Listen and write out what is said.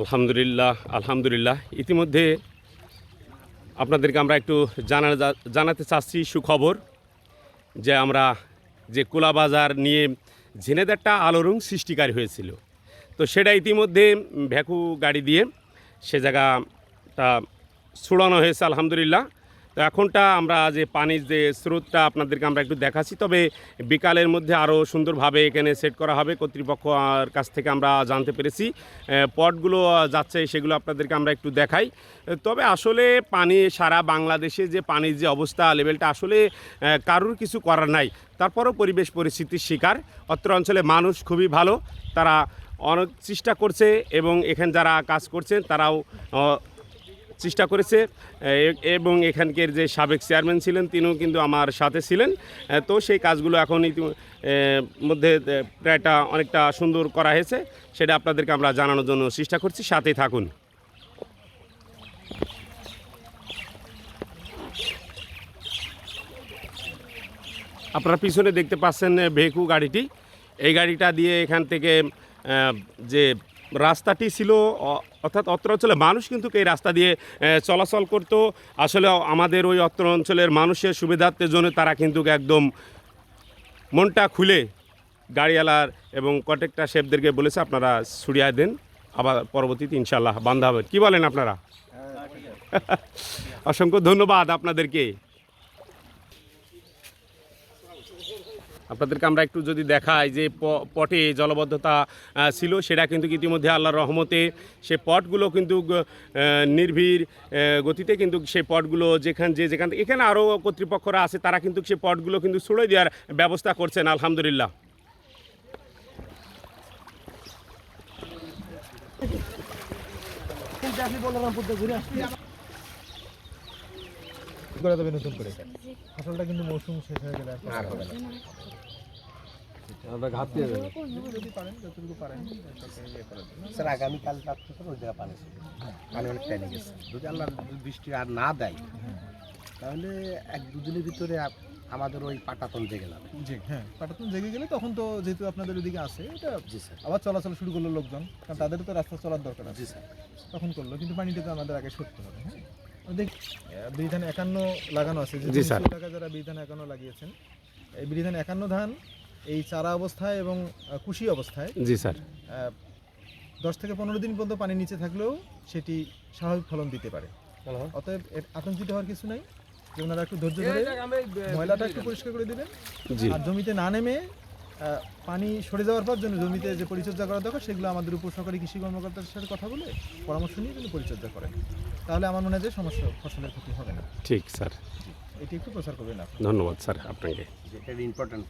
আলহামদুলিল্লাহ আলহামদুলিল্লাহ। ইতিমধ্যে আপনাদেরকে আমরা একটু জানা জানাতে চাচ্ছি সুখবর যে আমরা যে কোলাবাজার নিয়ে ঝিনেদারটা আলোড়ন সৃষ্টিকারী হয়েছিল। তো সেটা ইতিমধ্যে ভ্যাকু গাড়ি দিয়ে সে জায়গাটা ছুড়ানো হয়েছে, আলহামদুলিল্লাহ। তো এখনটা আমরা যে পানির যে স্রোতটা আপনাদেরকে আমরা একটু দেখাচ্ছি, তবে বিকালের মধ্যে আরও সুন্দরভাবে এখানে সেট করা হবে কর্তৃপক্ষ কাছ থেকে আমরা জানতে পেরেছি। পটগুলো যাচ্ছে সেগুলো আপনাদেরকে আমরা একটু দেখাই। তবে আসলে পানি সারা বাংলাদেশে যে পানির যে অবস্থা, লেভেলটা আসলে কারোর কিছু করার নাই। তারপরও পরিবেশ পরিস্থিতির শিকার। অত্র অঞ্চলে মানুষ খুবই ভালো। তারা অনেক চেষ্টা করছে এবং এখানে যারা কাজ করছেন, তারাও চেষ্টা করেছে এবং এখানকার যে সাবেক চেয়ারম্যান ছিলেন তিনিও কিন্তু আমার সাথে ছিলেন। তো সেই কাজগুলো এখন মধ্যে প্রায়টা অনেকটা সুন্দর করা হয়েছে, সেটা আপনাদেরকে আমরা জানানোর জন্য চেষ্টা করছি, সাথেই থাকুন। আপনারা পিছনে দেখতে পাচ্ছেন ভেকু গাড়িটি। এই গাড়িটা দিয়ে এখান থেকে যে রাস্তাটি ছিল অর্থাৎ অত্র অঞ্চলে মানুষ কিন্তু এই রাস্তা দিয়ে চলাচল করতো। আসলে আমাদের ওই অত্র অঞ্চলের মানুষের সুবিধার্থের জন্য তারা কিন্তু একদম মনটা খুলে গাড়িওয়ালার এবং কন্ট্রাক্টর শেফদেরকে বলেছে আপনারা ছুড়িয়ে দেন আবার পরবর্তীতে ইনশাল্লাহ বান্ধা হবে। কী বলেন আপনারা? অসংখ্য ধন্যবাদ আপনাদেরকে। আপনাদেরকে আমরা একটু যদি দেখাই যে পটে জলবদ্ধতা ছিল, সেটা কিন্তু ইতিমধ্যে আল্লাহর রহমতে সে পটগুলো কিন্তু নির্ভীর গতিতে কিন্তু সে পটগুলো যেখান, যে যেখান এখানে আরও কর্তৃপক্ষরা আছে, তারা কিন্তু সে পটগুলো কিন্তু ছুড়ে দেওয়ার ব্যবস্থা করছেন, আলহামদুলিল্লাহ। করে দেবে নতুন করে? ফসলটা কিন্তু মৌসুম শেষ হয়ে গেলে আর হবে না। আমরা ঘাত দিয়ে দেবো যদি পারেন যতটুকু। স্যার আগামীকাল রাত্রে স্যার ওই জায়গায় পানি পানি অনেক টেনে গেছে। যদি আল্লাহ বৃষ্টি আর না দেয় তাহলে এক দুদিনের ভিতরে আমাদের ওই পাটাতন জেগে যাবে। জি হ্যাঁ পাটাতন জেগে গেলে তখন তো যেহেতু আপনাদের ওইদিকে আছে এটা জি স্যার। আবার চলাচল শুরু করল লোকজন কারণ তাদেরও তো রাস্তা চলার দরকার আছে। জি স্যার। তখন করল কিন্তু পানিটা তো আমাদের আগে সরতে হবে হ্যাঁ। দেখ বিধান একান্ন লাগানো আছে যে জি, স্যার। টাকা যারা বিধান একান্ন লাগিয়েছেন এই বিধান একান্ন ধান এই চারা অবস্থায় এবং কুশি অবস্থায় জি স্যার। দশ থেকে পনেরো দিন পর্যন্ত পানি নিচে থাকলেও সেটি স্বাভাবিক ফলন দিতে পারে। অতএব এর আতঙ্কিত হওয়ার কিছু নাই। যে ওনারা একটু ধৈর্য ধরে ময়লাটা একটু পরিষ্কার করে দিবেন। জি। আর জমিতে না নেমে পানি সরে যাওয়ার পর জন্য জমিতে যে পরিচর্যা করা দরকার সেগুলো আমাদের উপসহকারী কৃষি কর্মকর্তার সাথে কথা বলে পরামর্শ নিয়ে কিন্তু পরিচর্যা করেন। তাহলে আমার মনে হয় যে সমস্যা ফসলের ক্ষতি হবে না। ঠিক স্যার। এটি একটু প্রচার করবেন আপনি। ধন্যবাদ স্যার আপনাকে। যেটা ইম্পর্টেন্ট